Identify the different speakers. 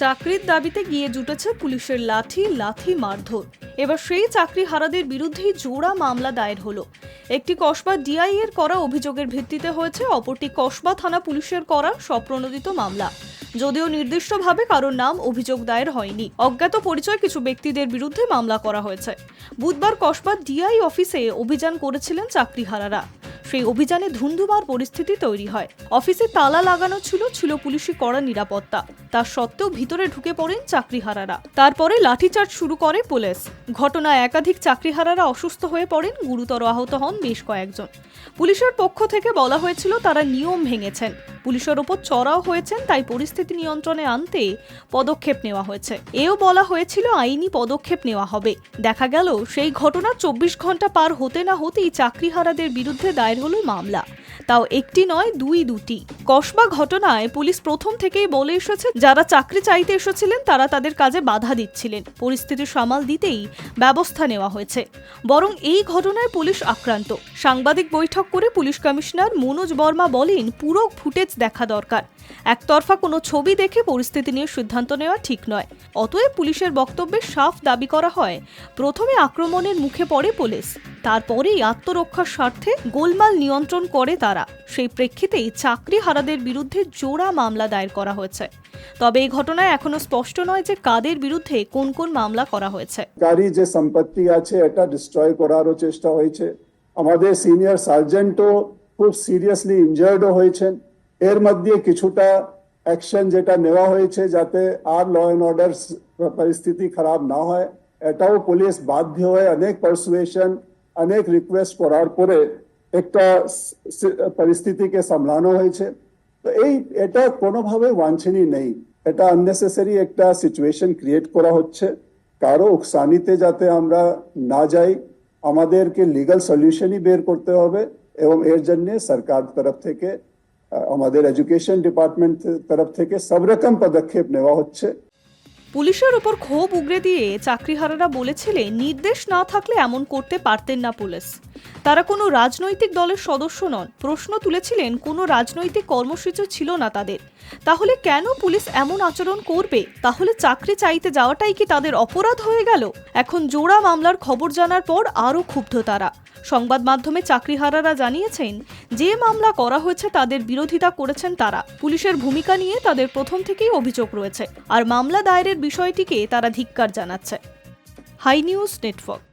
Speaker 1: চাকরির দাবিতে গিয়ে জুটেছে পুলিশের লাঠি, লাথি মারধর। এবার সেই চাকরি হারাদের বিরুদ্ধেই জোড়া মামলা দায়ের হলো। একটি কসবা ডিআই এর করা অভিযোগের ভিত্তিতে হয়েছে, অপরটি কসবা থানা পুলিশের করা স্বপ্রণোদিত মামলা। যদিও নির্দিষ্টভাবে কারোর নাম অভিযোগ দায়ের হয়নি। অজ্ঞাত পরিচয় কিছু ব্যক্তিদের বিরুদ্ধে মামলা করা হয়েছে। বুধবার কসবা ডিআই অফিসে অভিযান করেছিলেন চাকরিহারারা। সেই অভিযানে ধুন্ধুমার পরিস্থিতি তৈরি হয়। অফিসে তালা লাগানো ছিল ছিল পুলিশি কড়া নিরাপত্তা। তার সত্ত্বেও ভিতরে ঢুকে পড়েন চাকরিহারারা। তারপরে লাঠিচার্জ শুরু করে পুলিশ। ঘটনায় একাধিক চাকরিহারারা অসুস্থ হয়ে পড়েন, গুরুতর আহত হন বেশ কয়েকজন। পুলিশের পক্ষ থেকে বলা হয়েছিল, তারা নিয়ম ভেঙেছেন। পুলিশের ওপর চড়াও হয়েছেন, তাই পরিস্থিতি নিয়ন্ত্রণে আনতে পদক্ষেপ নেওয়া হয়েছে। এও বলা হয়েছিল, আইনি পদক্ষেপ নেওয়া হবে। দেখা গেল, সেই ঘটনা চব্বিশ ঘণ্টা পার হতে না হতেই চাকরিহারাদের বিরুদ্ধে দায়ের হলো মামলা। তাও একটি নয়, দুই দুটি। কসবা ঘটনায় পুলিশ প্রথম থেকেই বলে এসেছে, যারা চাকরি চাইতে এসেছিলেন, তারা তাদের কাজে বাধা দিচ্ছিলেন। পরিস্থিতি সামাল দিতেই ব্যবস্থা নেওয়া হয়েছে। বরং এই ঘটনায় পুলিশ আক্রান্ত। সাংবাদিক বৈঠক করে পুলিশ কমিশনার মনোজ বর্মা বলেন, পুরো ফুটেজ দেখা দরকার। একতরফা কোনো ছবি দেখে পরিস্থিতি নিয়ে সিদ্ধান্ত নেওয়া ঠিক নয়। অতএব পুলিশের বক্তব্যে সাফ দাবি করা হয়, প্রথমে আক্রমণের মুখে পড়ে পুলিশ। তারপরেই আত্মরক্ষার স্বার্থে গোলমাল নিয়ন্ত্রণ করে তারা। সেই প্রেক্ষিতেই চাকরি হারাদের বিরুদ্ধে জোড়া মামলা দায়ের করা হয়েছে। তবে এই ঘটনায় এখনও স্পষ্ট নয় যে কাদের বিরুদ্ধে কোন কোন মামলা করা হয়েছে।
Speaker 2: সরকারি যে সম্পত্তি আছে, এটা ডিস্ট্রয় করারও চেষ্টা হয়েছে। আমাদের সিনিয়র সার্জেন্টও খুব সিরিয়াসলি ইনজার্ডও হয়েছেন। এর মধ্যে কিছুটা অ্যাকশন যেটা নেওয়া হয়েছে যাতে আর ল অ্যান্ড অর্ডার পরিস্থিতি খারাপ না হয়, এটাও পুলিশ বাধ্য হয়ে অনেক পারসুয়েশন অনেক রিকোয়েস্ট করার পরে একটা স- স- পরিস্থিতিকে সামলানো হয়েছে তো এই এটা কোনোভাবে বাঞ্ছনীয় নেই এটা আননেসেসারি একটা সিচুয়েশন ক্রিয়েট করা হচ্ছে কারও উকসানিতে যাতে আমরা না যাই আমাদেরকে লিগ্যাল সলিউশনই বের করতে হবে এবং এর জন্য সরকার তরফ থেকে আহ, আমাদের এডুকেশন ডিপার্টমেন্ট তরফ থেকে সব রকম পদক্ষেপ নেওয়া হচ্ছে
Speaker 1: পুলিশের ওপর ক্ষোভ উগরে দিয়ে চাকরিহারারা বলেছিলেন, নির্দেশ না থাকলে এমন করতে পারতেন না পুলিশ। তারা কোনো রাজনৈতিক দলের সদস্য নন। প্রশ্ন তুলেছিলেন, কোনো রাজনৈতিক কর্মসূচি ছিল না তাদের। তাহলে কেন পুলিশ এমন আচরণ করবে? তাহলে চাকরি চাইতে যাওয়াটাই কি তাদের অপরাধ হয়ে গেল? এখন জোড়া মামলার খবর জানার পর আরও ক্ষুব্ধ তারা। সংবাদ মাধ্যমে চাকরিহারারা জানিয়েছেন, যে মামলা করা হয়েছে তাদের বিরোধিতা করেছেন তারা। পুলিশের ভূমিকা নিয়ে তাদের প্রথম থেকেই অভিযোগ রয়েছে। আর মামলা দায়েরের বিষয়টিকে তারা ধিক্কার জানাচ্ছে। Hi news network.